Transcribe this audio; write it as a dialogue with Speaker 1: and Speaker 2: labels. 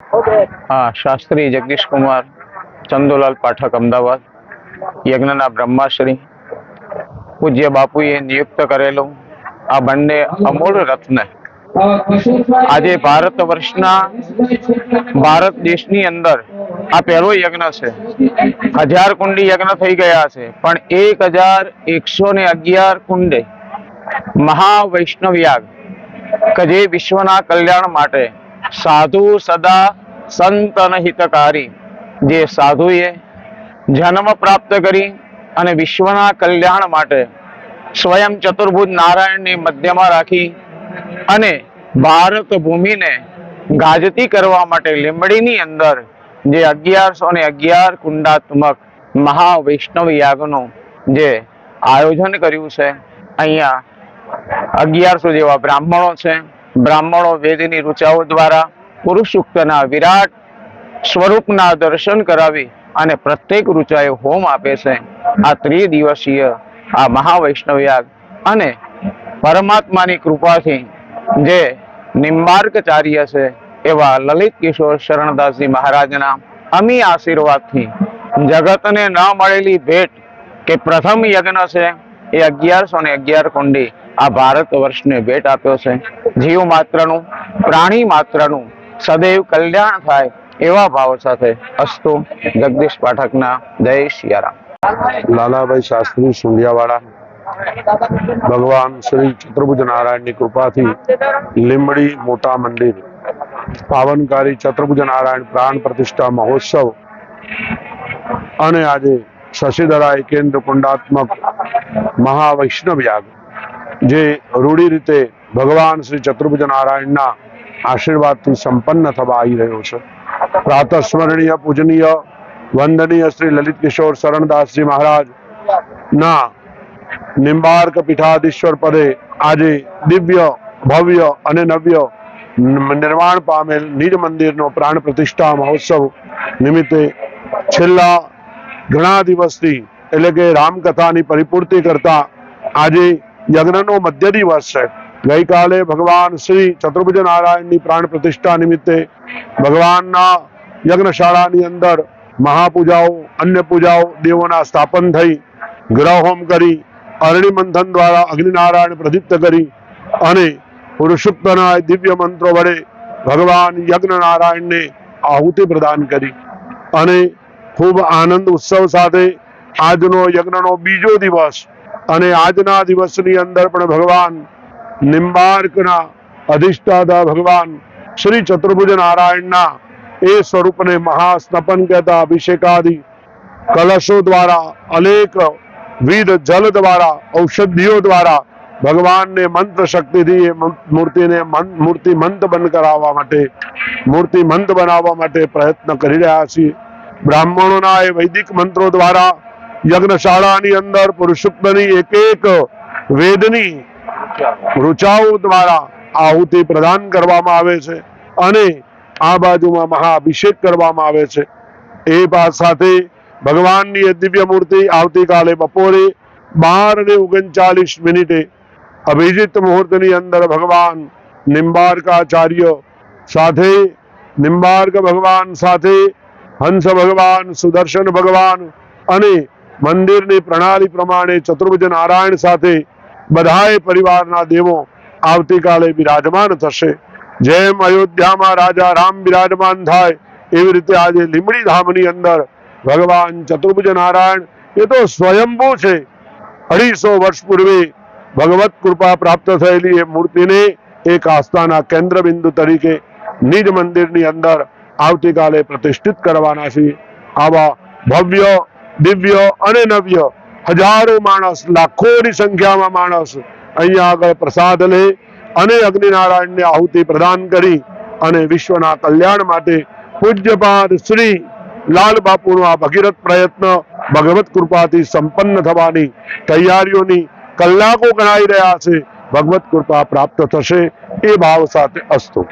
Speaker 1: હા, શાસ્ત્રી જગદીશ ચંદુલાલ પાઠક, અમદાવાદ. યજ્ઞના બ્રહ્માશ્રી. પૂજ્ય બાપુએ નિયુક્ત કરેલું આ બંને અમૂળ રત્ન. આજે ભારત વર્ષના ભારત દેશની અંદર આ પહેલો યજ્ઞ છે. હજાર કુંડી યજ્ઞ થઈ ગયા છે, પણ એક હજાર એકસો ને અગિયાર કુંડે મહાવૈષ્ણવ યાગ કે જે વિશ્વના કલ્યાણ માટે સાધુ સદા સંતન હિતકારી. જે સાધુએ જન્મ પ્રાપ્ત કરી અને વિશ્વના કલ્યાણ માટે સ્વયં ચતુર્ભુજ નારાયણને મધ્યમાં રાખી અને ભારત ભૂમિને ગાજતી કરવા માટે લીંબડીની અંદર જે અગિયારસો ને અગિયાર કુંડાત્મક મહાવૈષ્ણવ યાગનું જે આયોજન કર્યું છે, અહીંયા અગિયારસો જેવા બ્રાહ્મણો છે. બ્રાહ્મણો વેદની ઋચાઓ દ્વારા પુરુષુક્તના વિરાટ સ્વરૂપના દર્શન કરાવી અને પ્રત્યેક ઋચાએ હોમ આપે છે. આ ત્રિદિવસીય, આ મહાવૈષ્ણવ યાગ અને પરમાત્માની કૃપાથી જે નિમ્બાર્કચાર્ય છે એવા લલિત કિશોર શરણદાસજી મહારાજના અમી આશીર્વાદથી જગતને ન મળેલી ભેટ કે પ્રથમ યજ્ઞ છે એ અગિયારસો ને અગિયાર કુંડી આ ભારત વર્ષને ભેટ આપ્યો છે. જીવ માત્રનું, પ્રાણી માત્રનું સદૈવ કલ્યાણ થાય એવા ભાવ સાથે અસ્તુ જગદીશ પાઠકના જય સિયારામ
Speaker 2: લાલાભાઈ શાસ્ત્રી સુંડિયાવાળા, ભગવાન શ્રી ચતુર્ભુજ નારાયણની કૃપાથી લીમડી મોટા મંદિર, પાવનકારી ચતુર્ભુજ નારાયણ પ્રાણ પ્રતિષ્ઠા મહોત્સવ અને આજે શશિધરા કેન્દ્ર કુંડાત્મક મહાવૈષ્ણવ યાગ જે રૂઢી રીતે ભગવાન શ્રી ચતુર્ભુજ નારાયણના આશીર્વાદથી સંપન્ન થવા આવી રહ્યો છે. પ્રાતઃ સ્મરણીય પૂજનીય, વંદનીય શ્રી લલિત કિશોર શરણદાસજી મહારાજ ના નિંબાર્ક પીઠાધીશ્વર પદે આજે દિવ્ય, ભવ્ય અને નવ્ય નિર્માણ પામેલ નિજ મંદિરનો પ્રાણ પ્રતિષ્ઠા મહોત્સવ નિમિત્તે છેલ્લા ઘણા દિવસથી એટલે કે રામકથાની પરિપૂર્તિ કરતા આજે યજ્ઞનો મધ્ય દિવસ છે. ગઈકાલે ભગવાન શ્રી ચતુર્ભુજ નારાયણની પ્રાણ પ્રતિષ્ઠા નિમિત્તે ભગવાનના યજ્ઞશાળાની અંદર મહાપૂજાઓ, અન્ય પૂજાઓ દેવોના સ્થાપન થઈ ગ્રહ હોમ કરી, અરણી મંથન દ્વારા અગ્નિનારાયણ પ્રદીપ્ત કરી અને પુરુષોત્તના દિવ્ય મંત્રો વડે ભગવાન યજ્ઞ નારાયણને આહુતિ પ્રદાન કરી. અને ખૂબ આનંદ ઉત્સવ સાથે આજનો યજ્ઞનો બીજો દિવસ અને આજના દિવસની અંદર પણ ભગવાન નિંબાર્કના અધિષ્ઠાતા ભગવાન શ્રી ચતુર્ભુજ નારાયણના એ સ્વરૂપને મહાસ્તપન કહેતા અભિષેકાદિ કલશો દ્વારા, અનેક વિધ જલ દ્વારા, ઔષધિઓ દ્વારા ભગવાનને મંત્ર શક્તિથી એ મૂર્તિને મન- મૂર્તિમંત બંધ કરાવવા માટે, મૂર્તિમંત બનાવવા માટે પ્રયત્ન કરી રહ્યા છીએ. બ્રાહ્મણોના એ વૈદિક મંત્રો દ્વારા યજ્ઞશાળાની અંદર પુરુષોત્તમની એક એક વેદની ઋચાઓ દ્વારા આહુતિ પ્રદાન કરવામાં આવે છે અને આ બાજુમાં મહાઅભિષેક કરવામાં આવે છે. એ બાદ સાથે ભગવાનની દિવ્ય મૂર્તિ આવતીકાલે બપોરે બાર ને ઓગણચાલીસ મિનિટે અભિજીત મુહૂર્તની અંદર ભગવાન નિંબાર્કાચાર્ય સાથે નિંબાર્ક ભગવાન સાથે હંસ ભગવાન, સુદર્શન ભગવાન અને મંદિરની પ્રણાલી પ્રમાણે ચતુર્ભુજ નારાયણ સાથે બધાએ પરિવારના દેવો આવતીકાલે બિરાજમાન થશે. જેમ અયોધ્યામાં રાજા રામ બિરાજમાન થાય, એવી રીતે આજે લીમડી ધામની અંદર ભગવાન ચતુર્ભુજ નારાયણ એ તો સ્વયંભૂ છે. અઢીસો વર્ષ પૂર્વે ભગવત કૃપા પ્રાપ્ત થયેલી એ મૂર્તિને એક આસ્થાના કેન્દ્ર બિંદુ તરીકે નિજ મંદિરની અંદર આવતીકાલે પ્રતિષ્ઠિત કરવાના છે. આવા ભવ્ય, દિવ્ય અને નવ્ય હજારો માણસ, લાખોની સંખ્યામાં માણસ અહીંયા આગળ પ્રસાદ લે અને અગ્નિનારાયણને આહુતિ પ્રદાન કરી અને વિશ્વના કલ્યાણ માટે પૂજ્યપાદ શ્રી લાલ બાપુનો આ ભગીરથ પ્રયત્ન ભગવત કૃપાથી સંપન્ન થવાની તૈયારીઓની કલાકો ગણાઈ રહ્યા છે. ભગવત કૃપા પ્રાપ્ત થશે એ ભાવ સાથે અસ્તુ.